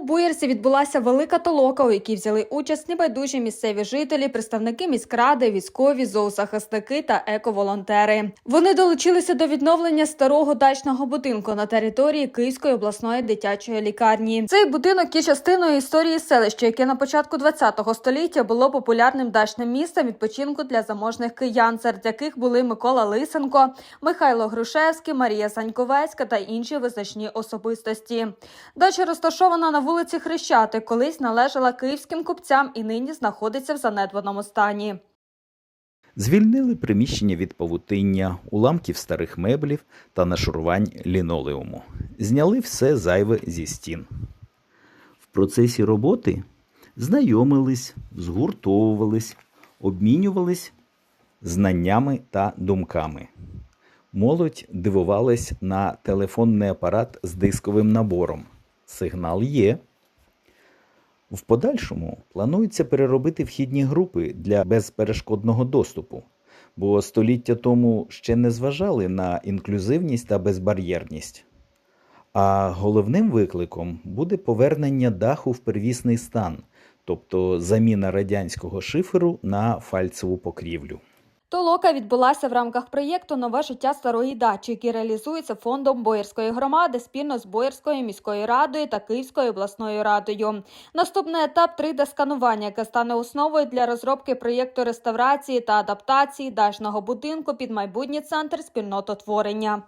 У Буєрсі відбулася велика толока, у якій взяли участь небайдужі місцеві жителі, представники міськради, військові, зоозахисники та ековолонтери. Вони долучилися до відновлення старого дачного будинку на території Київської обласної дитячої лікарні. Цей будинок є частиною історії селища, яке на початку ХХ століття було популярним дачним місцем відпочинку для заможних киян, серед яких були Микола Лисенко, Михайло Грушевський, Марія Саньковецька та інші визначні особистості. Дача розташована на вулиці Хрещати, колись належала київським купцям і нині знаходиться в занедбаному стані. Звільнили приміщення від павутиння, уламків старих меблів та нашурувань лінолеуму. Зняли все зайве зі стін. В процесі роботи знайомились, згуртовувались, обмінювались знаннями та думками. Молодь дивувалась на телефонний апарат з дисковим набором. Сигнал є. В подальшому планується переробити вхідні групи для безперешкодного доступу, бо століття тому ще не зважали на інклюзивність та безбар'єрність. А головним викликом буде повернення даху в первісний стан, тобто заміна радянського шиферу на фальцеву покрівлю. Толока відбулася в рамках проєкту Нове життя старої дачі, який реалізується фондом Боярської громади спільно з Боярською міською радою та Київською обласною радою. Наступний етап 3D-сканування, яке стане основою для розробки проєкту реставрації та адаптації дачного будинку під майбутній центр спільнототворення.